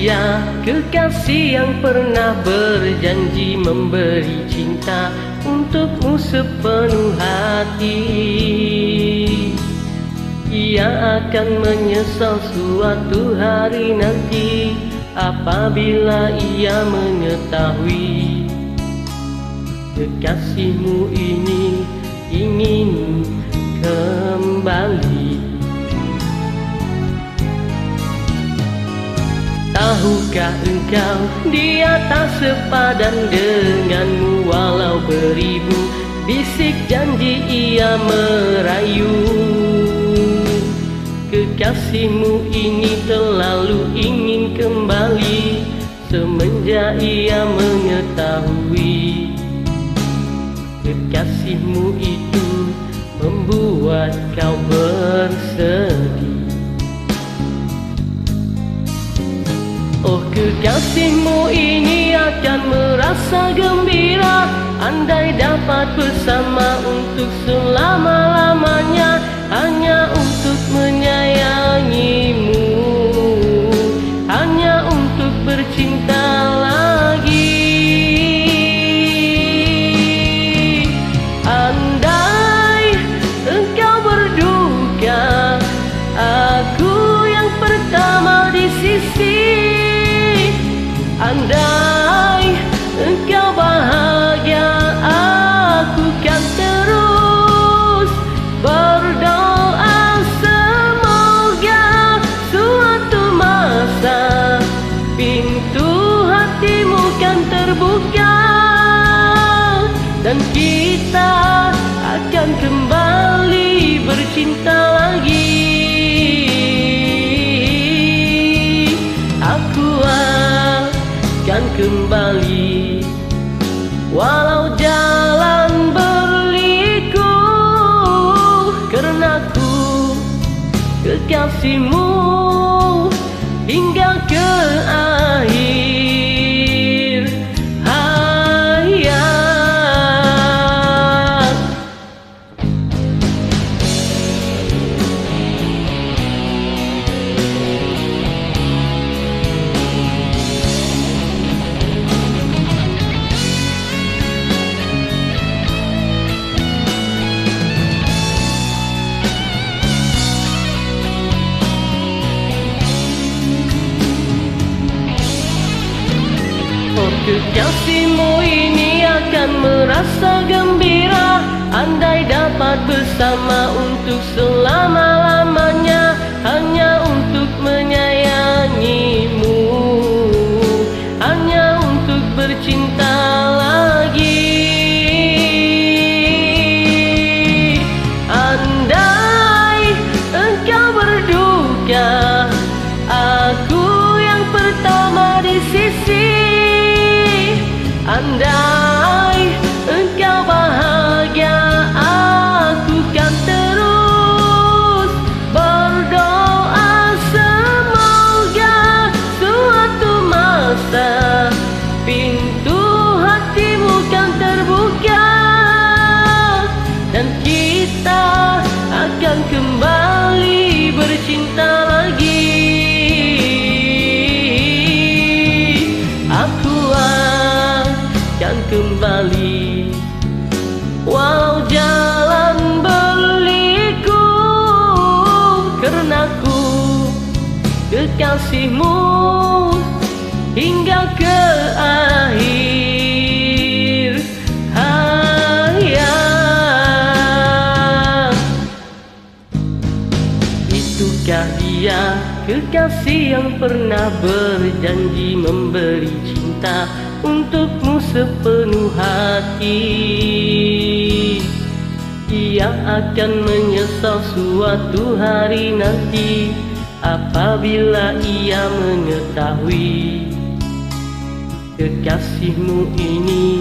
dia kekasih yang pernah berjanji memberi cinta untukmu sepenuh hati. Ia akan menyesal suatu hari nanti Apabila ia mengetahui Kekasihmu ini ingin kembali Tahukah engkau dia tak sepadan denganmu Walau beribu bisik janji ia merayu. Kekasihmu ini terlalu ingin kembali Semenjak ia mengetahui. Kekasihmu itu membuat kau bersedih kekasihmu ini akan merasa gembira. Andai dapat bersama untuk selama-lamanya Hanya untuk menyayangimu. Hanya untuk bercinta lagi. Andai engkau berduka Aku yang pertama di sisi Andai engkau bahagia Aku kan terus berdoa Semoga suatu masa Pintu hatimu kan terbuka Dan kita akan kembali bercinta lagi kembali. Walau jalan berliku Karena ku kekasihmu Hingga ke akhir kekasihmu ini akan merasa gembira. Andai dapat bersama untuk selama-lamanya Andai kekasih yang pernah berjanji memberi cinta Untukmu sepenuh hati. Ia akan menyesal suatu hari nanti Apabila ia mengetahui Kekasihmu ini